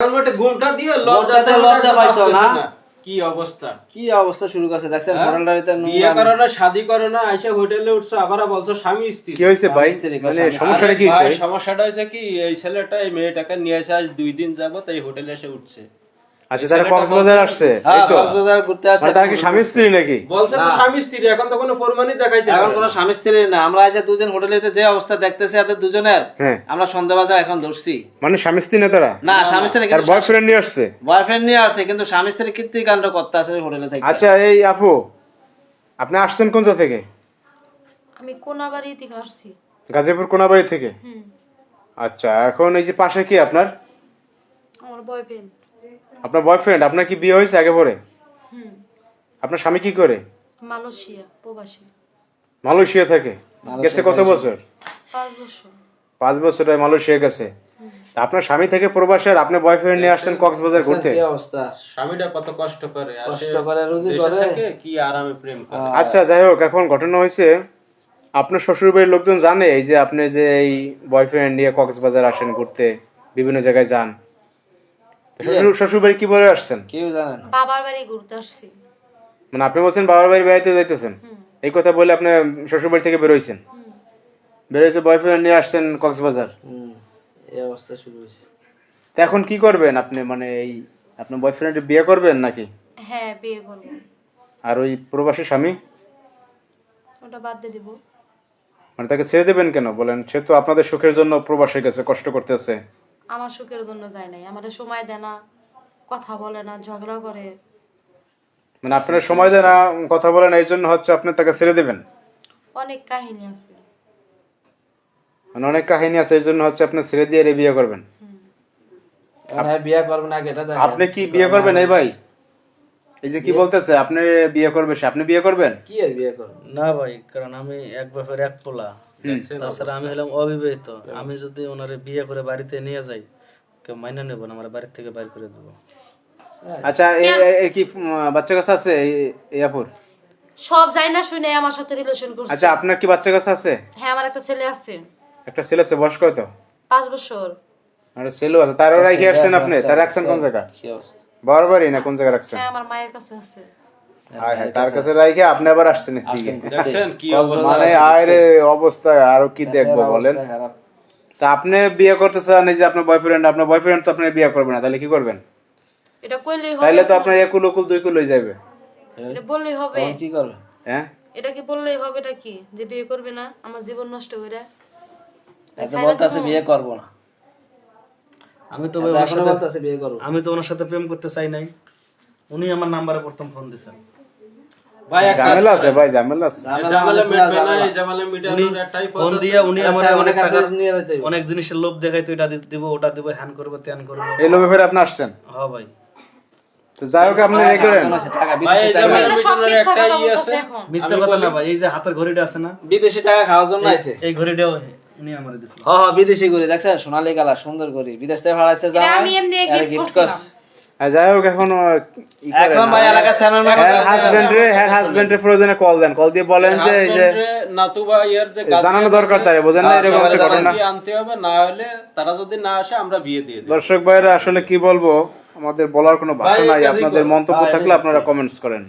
হেলমেটে ঘুমটা দিয়ে ঘুমটাতে লজ্জা লজ্জা পাইছো না? কি অবস্থা? কি অবস্থা শুরু করছে? দেখছেন হ্যাঁ? হোটেলটার ভিতরে বিয়ে করো না শাদি করো না আইসা হোটেলে উঠছো আবার বলছো স্বামী স্ত্রী। কি হয়েছে ভাই? মানে সমস্যাটা কি সমস্যাটা কি এই ছেলেটা এই মেয়েটাকে নিয়ে এসে আজ দুই দিন যাব তাই হোটেলে এসে উঠছে। আচ্ছা তারা কক্সবাজার আসছে হ্যাঁ কক্সবাজার ঘুরতে আসছে মানে তার কি স্বামী স্ত্রী নাকি? বলছে তো স্বামী স্ত্রী এখন তো কোনো প্রমাণই দেখাইতে এখন কোনো স্বামী স্ত্রী না আমরা এসে দুজন হোটেলে যে অবস্থা দেখতেছি এদের দুজনের হ্যাঁ। আমরা সন্দেহবাজার এখন ধরছি। মানে স্বামী স্ত্রী না তারা? না স্বামী স্ত্রী তার কিন্তু বয়ফ্রেন্ড নিয়ে আসছে? বয়ফ্রেন্ড নিয়ে আসছে কিন্তু স্বামী স্ত্রী কীর্তিকাণ্ড করতে আছে হোটেলে থেকে আচ্ছা এই আপু আপনি আসছেন কোন জায়গা থেকে? আমি কোনাবাড়ি থেকে আসছি। গাজীপুর কোনাবাড়ি থেকে? আচ্ছা এখন এই যে পাশে কি আপনার? আমার বয়ফ্রেন্ড আপনার বয়ফ্রেন্ড আপনার কি বিয়ে হয়েছে আগে পরে? হুম। আপনার স্বামী কি করে? মালয়েশিয়া প্রবাসী। মালয়েশিয়া থাকে? গেছে কত বছর? পাঁচ বছর। পাঁচ বছর মালয়েশিয়া গেছে। আপনার স্বামী থেকে প্রবাসের আপনি বয়ফ্রেন্ড নিয়ে আসছেন কক্সবাজার ঘুরতে? কি অবস্থা? স্বামীটা কত কষ্ট করে আর কষ্ট করে, রুজি করে। কি আরামে প্রেম করে? আচ্ছা যাই হোক এখন ঘটনা হয়েছে আপনার শ্বশুর বাড়ির লোকজন জানে এই যে আপনি যে এই বয়ফ্রেন্ড নিয়ে কক্সবাজার আসেন ঘুরতে বিভিন্ন জায়গায় যান। শ্বশুর শ্বশুর বাড়ি কি বলে আসছেন? কেউ জানে না। বাবার বাড়ি ঘুরতে আসছি। মানে আপনি বলছেন বাবার বাড়ি বেড়াইতে যাইতেছেন? এই কথা বলে আপনি শ্বশুর বাড়ি থেকে বেরোইছেন? বেরোইছে বয়ফ্রেন্ড নিয়ে আসছেন কক্সবাজার? এই অবস্থা শুরু হয়েছে। তো এখন কি করবেন আপনি? মানে এই আপনার বয়ফ্রেন্ড বিয়ে করবেন নাকি? হ্যাঁ বিয়ে করব। আর ওই প্রবাসী স্বামী? ওটা বাদ দিয়ে দিব। মানে তাকে ছেড়ে দেবেন কেন? বলেন সে তো আপনাদের সুখের জন্য প্রবাসে গেছে কষ্ট করতেছে। আমার সুখের জন্য যায় নাই আমাদের সময় দেয় না কথা বলে না ঝগড়া করে। মানে আপনারা সময় দেন না কথা বলেন এই জন্য হচ্ছে আপনি তাকে ছেড়ে দেবেন? অনেক কাহিনী আছে। মানে অনেক কাহিনী আছে এই জন্য হচ্ছে আপনি ছেড়ে দিয়ে বিয়ে করবেন। হ্যাঁ বিয়ে করবে না এটা। আপনি কি বিয়ে করবেন এই ভাই? এই যে কি বলতেছে আপনি বিয়ে করবে সে আপনি বিয়ে করবেন? কি আর বিয়ে করবে? না ভাই কারণ আমি এক ব্যাপার এক পোলা। তাছাড়া আমি হলাম অবিবাহিত। আমি যদি ওনারে বিয়ে করে বাড়িতে নিয়ে যাই কেউ মাইনা নেব না আমার বাড়ির থেকে বাইর করে দেবো। আচ্ছা এ- এ কি বাচ্চা কাছে আছে এই সব যাই না শুনে আমার সাথে রিলেশন করছে। আচ্ছা আপনার কি বাচ্চা কাছে আছে? হ্যাঁ আমার একটা ছেলে আছে। একটা ছেলে আছে বয়স কত পাঁচ বছর। আর ছেলেও আছে তারও রাখি আসছেন আপনি? তার রাখছেন কোন জায়গা? বারবারই না কোন জায়গায় রাখছেন? হ্যাঁ আমার মায়ের কাছে আছে। হায় হায়, তার কাছে রাখি আপনি আবার আসছেন এদিকে। দেখছেন কি অবস্থা? মানে আরে অবস্থা আরও কি দেখব বলেন? তা আপনি বিয়ে করতে চান এই যে আপনার বয়ফ্রেন্ড আপনার বয়ফ্রেন্ড তো আপনি বিয়ে করবেন না তাহলে কি করবেন? এটা কইলেই হবে তাহলে তো আপনার একুল উকুল দুই কুল হয়ে যাবে এটা বললেই হবে। কি করবে? হ্যাঁ? এটা কি বললেই হবে এটা কি? যে বিয়ে করবে না আমার জীবন নষ্ট করে এত বলতেছে বিয়ে করব না। আমি তো ভাই ওনার সাথে বিয়ে করব। আমি তো ওনার সাথে প্রেম করতে চাই নাই। উনি আমার নাম্বারে প্রথম ফোন দিয়েছেন ঝামেলা আছে ভাই ঝামেলা আছে। ফোন দিয়ে উনি আমার অনেক টাকা জিনিসের লোভ দেখাই তো এটা দিব ওটা দিব হ্যান করব ত্যান করব। এই লোভে ফেরে আপনি আসছেন? হ ভাই। তো যাই হোক আপনি করেন। মিথ্যা কথা আছে। না ভাই এই যে হাতের ঘড়িটা আছে না? বিদেশি টাকা খাওয়ার জন্য আছে এই ঘড়িটাও উনি আমার দিছিল হ হ বিদেশি করে দেখছেন? সোনালী কালার সুন্দর করে বিদেশ থেকে ভাড়াইছে যা আমি এমনি gift করছিলাম। যাই হোক এখন। এখন ভাই হ্যাঁ হ্যাঁ হাজবেন্ড প্রয়োজনে কল দেন। কল দিয়ে বলেন যে এই যে নাতুবা ইয়ার যে জানানো দরকার তারে বোঝেন না হ্যাঁ, এরকম একটা ঘটনা। আনতে হবে না হলে তারা যদি না আসে আমরা বিয়ে দিয়ে দেব। দর্শক ভাইরা আসলে কি বলব? আমাদের বলার কোনো ভাষা নাই আপনাদের মন্তব্য হ্যাঁ, থাকলে আপনারা কমেন্টস করেন।